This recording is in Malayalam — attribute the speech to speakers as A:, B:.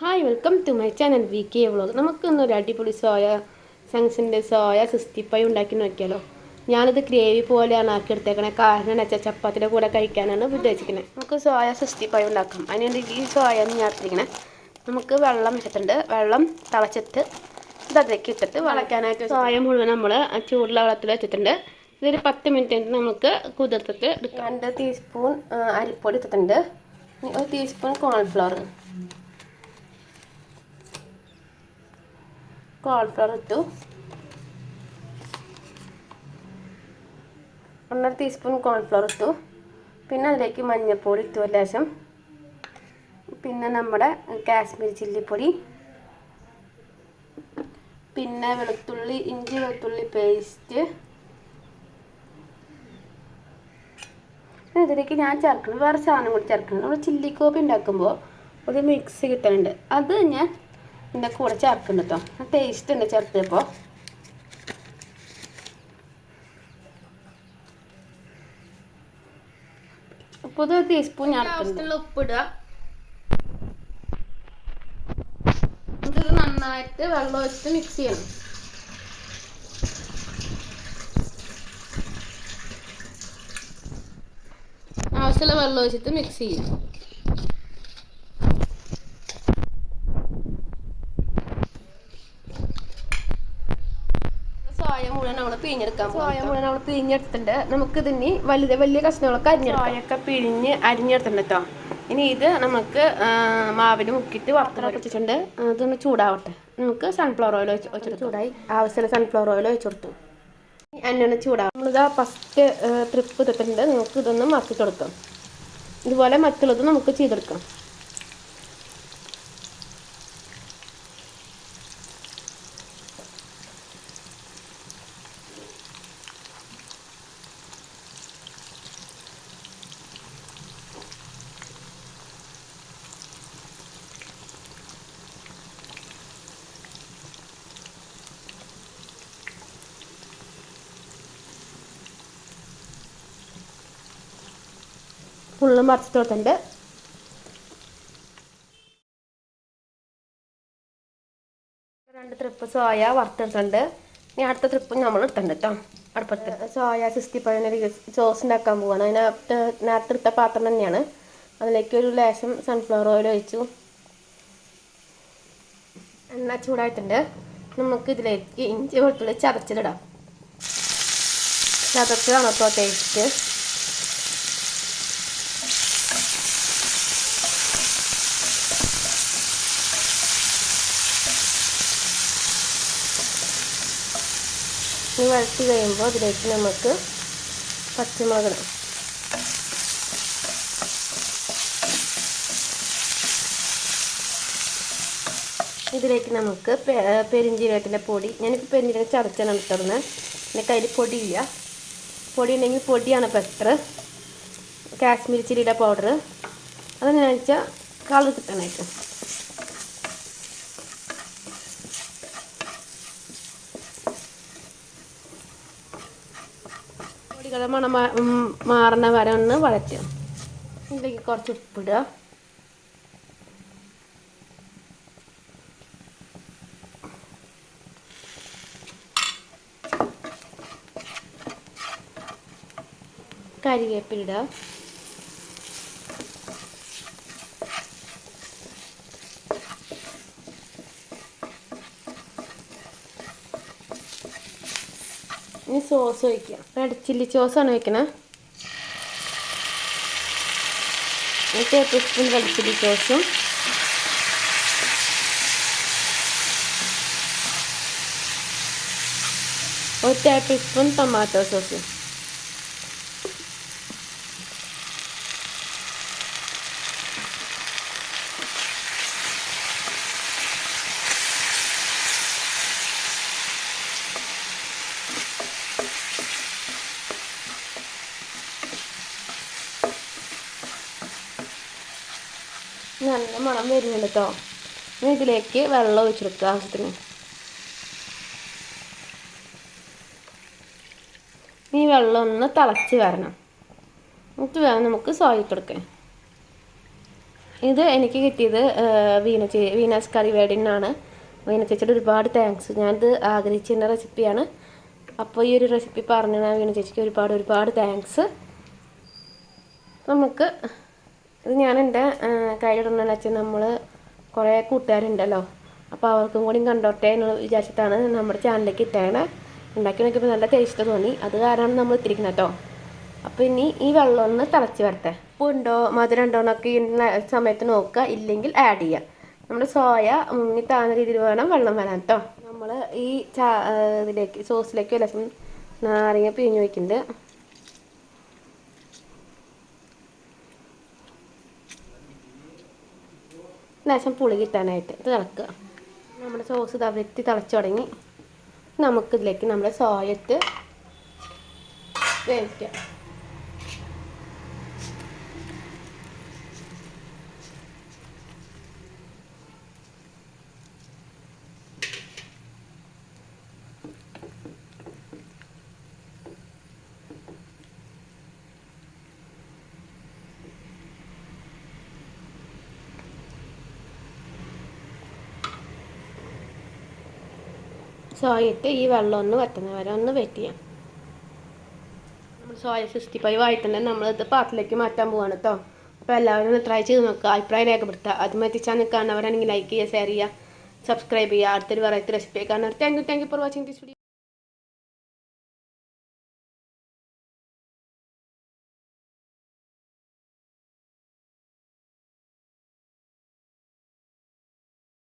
A: Hi welcome to my channel V K vlog ഒരു അടിപൊളി സോയ സങ്സിന്റെ സോയ ഫൈവ് ഉണ്ടാക്കി നോക്കിയാലോ? ഞാനിത് ഗ്രേവി പോലെയാണ് ആക്കി എടുത്തേക്കണത് കാരണം എന്ന് വെച്ചാൽ ചപ്പാത്തിന്റെ കൂടെ കഴിക്കാനാണ് ഉദ്ദേശിക്കുന്നത് നമുക്ക് സോയ ഫൈവ് ഉണ്ടാക്കാം. അതിനുവേണ്ടി ഈ സോയ എന്ന് ഞാൻ എടുത്തിരിക്കണേ നമുക്ക് വെള്ളം ഇട്ടിട്ടുണ്ട്. വെള്ളം തിളച്ചിട്ട് ഇത് അതിലേക്ക് ഇട്ടിട്ട് വളയ്ക്കാനായിട്ട് സോയ മുഴുവൻ നമ്മൾ ചൂടുള്ള വെള്ളത്തിൽ വെച്ചിട്ടുണ്ട്. ഇതൊരു പത്ത് മിനിറ്റ് നമുക്ക് കുതിർത്തിട്ട് രണ്ട് ടീസ്പൂൺ അരിപ്പൊടി ഇട്ടിട്ടുണ്ട്. ഒരു ടീസ്പൂൺ കോൺഫ്ലവർ കോൺഫ്ലവർ ഇട്ടു. ഒന്നര ടീസ്പൂൺ കോൺഫ്ലവർ ഇട്ടു. പിന്നെ അതിലേക്ക് മഞ്ഞൾപ്പൊടി ഇട്ടു ഒരു പിന്നെ നമ്മുടെ കാശ്മീരി ചില്ലിപ്പൊടി. പിന്നെ വെളുത്തുള്ളി ഇഞ്ചി വെളുത്തുള്ളി പേസ്റ്റ് ഇതിലേക്ക് ഞാൻ ചേർക്കുന്നത് വേറെ സാധനം കൂടി ചേർക്കുന്നത്. നമ്മൾ ചില്ലി കോപ്പി ഉണ്ടാക്കുമ്പോൾ ഒരു മിക്സ് കിട്ടുന്നുണ്ട് അത് ഞാൻ ഇതിന്റെ കൂടെ ചേർക്കുന്നു കേട്ടോ ടേസ്റ്റ് ഉണ്ട് ചേർത്തപ്പോൾ ഒരു ടീസ്പൂൺ ഞാൻ ഉപ്പിടുക ഇത് നന്നായിട്ട് വെള്ളം ഒഴിച്ച് മിക്സ് ചെയ്യണം. ആവശ്യമുള്ള വെള്ളം ഒഴിച്ചിട്ട് മിക്സ് ചെയ്യാം സോയ മുഴുവൻ നമ്മൾ പിഴിഞ്ഞെടുക്കാം സോയ മുഴുവൻ നമ്മൾ പിഴിഞ്ഞെടുത്തിട്ടുണ്ട്. നമുക്ക് ഇതിനി വലിയ വലിയ കഷ്ണങ്ങളൊക്കെ അരിഞ്ഞെടുക്കാം. സോയൊക്കെ പിഴിഞ്ഞ് അരിഞ്ഞെടുത്തിട്ടുണ്ട് കേട്ടോ ഇനി ഇത് നമുക്ക് മാവിന് മുക്കിയിട്ട് വറുത്തറ വെച്ചിട്ടുണ്ട് അതൊന്ന് ചൂടാവട്ടെ. നമുക്ക് സൺഫ്ലവർ ഓയിൽ വെച്ച് വെച്ചിട്ട് ചൂടായി. ആവശ്യമുള്ള സൺഫ്ലവർ ഓയിൽ വെച്ച് കൊടുത്തു. എണ്ണ ചൂടാവും നമ്മളിതാ ഫസ്റ്റ് ട്രിപ്പ് ഇട്ടിട്ടുണ്ട് നമുക്ക് ഇതൊന്ന് മറക്കി കൊടുക്കാം. ഇതുപോലെ മറ്റുള്ളത് നമുക്ക് ചെയ്തെടുക്കാം. ഫുള്ള് വറുത്തിട്ടുണ്ട് രണ്ട് ട്രിപ്പ് സോയ വറുത്തെടുത്തിട്ടുണ്ട് ഇനി അടുത്ത ട്രിപ്പ് നമ്മൾ ഇട്ടുണ്ട് കേട്ടോ അടുപ്പത്ത്. സോയ സിക്സ്റ്റി ഫൈവിന് സോസ് ഉണ്ടാക്കാൻ പോവാണ്. അതിന് നേരത്തെ എടുത്ത പാത്രം തന്നെയാണ്. അതിലേക്ക് ഒരു ലേശം സൺഫ്ലവർ ഓയിൽ ഒഴിച്ചു. എണ്ണ ചൂടായിട്ടുണ്ട്. നമുക്ക് ഇതിലേക്ക് ഇഞ്ചി വെളുത്തുള്ളി ചതച്ചിലിടാം. ചതച്ചതാണ് കേട്ടോ ടേസ്റ്റ് ഇനി വഴറ്റി കഴിയുമ്പോൾ അതിലേക്ക് നമുക്ക് പച്ചമുളക് ഇടാം. ഇതിലേക്ക് നമുക്ക് പെരിഞ്ചീരകത്തിന്റെ പൊടി ഞാനിപ്പോൾ പെരിഞ്ചീരകം ചതച്ചാണ് ഇട്ടുന്നത് എന്റെ കയ്യിൽ പൊടിയില്ല. പൊടി ഉണ്ടെങ്കിൽ പൊടിയാണ് ബെറ്റർ കാശ്മീരി ചില്ലിയുടെ പൗഡർ അതെങ്ങനെയാണെന്ന് വെച്ചാൽ കളർ കിട്ടാനായിട്ട് പൊടികളുടെ മണം മാറണ വരെ ഒന്ന് വഴറ്റുക. ഇതിലേക്ക് കുറച്ച് ഉപ്പിടുക. കരിവേപ്പിലിടുക സോസ് ഒഴിക്കുക റെഡ് ചില്ലി സോസാണ് വെക്കണേ ടേബിൾ സ്പൂൺ റെഡ് ചില്ലി സോസും ഒരു ടേബിൾ സ്പൂൺ ടൊമാറ്റോ സോസും നല്ല മണം വരുന്നുണ്ട് കേട്ടോ ഇതിലേക്ക് വെള്ളം ഒഴിച്ചെടുക്കുക ആവശ്യത്തിന്. ഈ വെള്ളം ഒന്ന് തിളച്ച് വരണം. എന്നിട്ട് വേണം നമുക്ക് സോയിട്ടെടുക്കാൻ ഇത് എനിക്ക് കിട്ടിയത് വീന ചേ വീനാസ് കറി വേഡിനാണ് വീണ ചേച്ചിയുടെ ഒരുപാട് താങ്ക്സ് ഞാനിത് ആഗ്രഹിച്ചിരുന്ന റെസിപ്പിയാണ് അപ്പോൾ ഈ ഒരു റെസിപ്പി പറഞ്ഞു വീണ ചേച്ചിക്ക് ഒരുപാട് ഒരുപാട് താങ്ക്സ് നമുക്ക് ഇത് ഞാൻ എന്റെ കയ്യിലിടണമെന്ന് വെച്ചാൽ നമ്മൾ കുറേ കൂട്ടുകാരുണ്ടല്ലോ. അപ്പോൾ അവർക്കും കൂടി കണ്ടോട്ടെ എന്ന് വിചാരിച്ചിട്ടാണ് നമ്മുടെ ചാനലിലേക്ക് ഇട്ടേണ് ഉണ്ടാക്കി നോക്കിയപ്പോൾ നല്ല ടേസ്റ്റ് തോന്നി. അത് കാരണമാണ് നമ്മൾ ഇത്തിരിക്കുന്നത് കേട്ടോ. അപ്പോൾ ഇനി ഈ വെള്ളം ഒന്ന് തിളച്ച് വരട്ടെ. ഉപ്പ് ഉണ്ടോ? മധുരം ഉണ്ടോ എന്നൊക്കെ സമയത്ത് നോക്കുക. ഇല്ലെങ്കിൽ ആഡ് ചെയ്യാം നമ്മുടെ സോയ മുങ്ങി താഴ്ന്ന രീതിയിൽ വേണം വെള്ളം വരാൻ കേട്ടോ. നമ്മൾ ഈ ചാ ഇതിലേക്ക് സോസിലേക്ക് ലക്ഷം നാരങ്ങ പിഴിഞ്ഞ് വയ്ക്കുന്നുണ്ട് ലേശം പുളി കിട്ടാനായിട്ട് ഇത് തിളക്കുക. നമ്മുടെ സോസ് തവരത്തി തിളച്ചു തുടങ്ങി. നമുക്കിതിലേക്ക് നമ്മുടെ സോയത്ത് വേവിക്കാം. സോയയിട്ട് ഈ വെള്ളം ഒന്ന് വറ്റുന്ന വരെ ഒന്ന് വെയിറ്റ് ചെയ്യാം നമ്മൾ സോയ സിക്സ്റ്റി ഫൈവ് ആയിട്ടുണ്ടെങ്കിൽ നമ്മളിത് പാത്രത്തിലേക്ക് മാറ്റാൻ പോവാണ് കേട്ടോ അപ്പോൾ എല്ലാവരും ഒന്ന് ട്രൈ ചെയ്ത് നോക്കുക അഭിപ്രായം രേഖപ്പെടുത്തുക. അതുമായി ചാനൽ കാണുന്നവരാണെങ്കിൽ ലൈക്ക് ചെയ്യുക ഷെയർ ചെയ്യുക സബ്സ്ക്രൈബ് ചെയ്യുക. അടുത്തൊരു വെറൈറ്റി റെസിപ്പി കാണാൻ thank you thank you for watching this video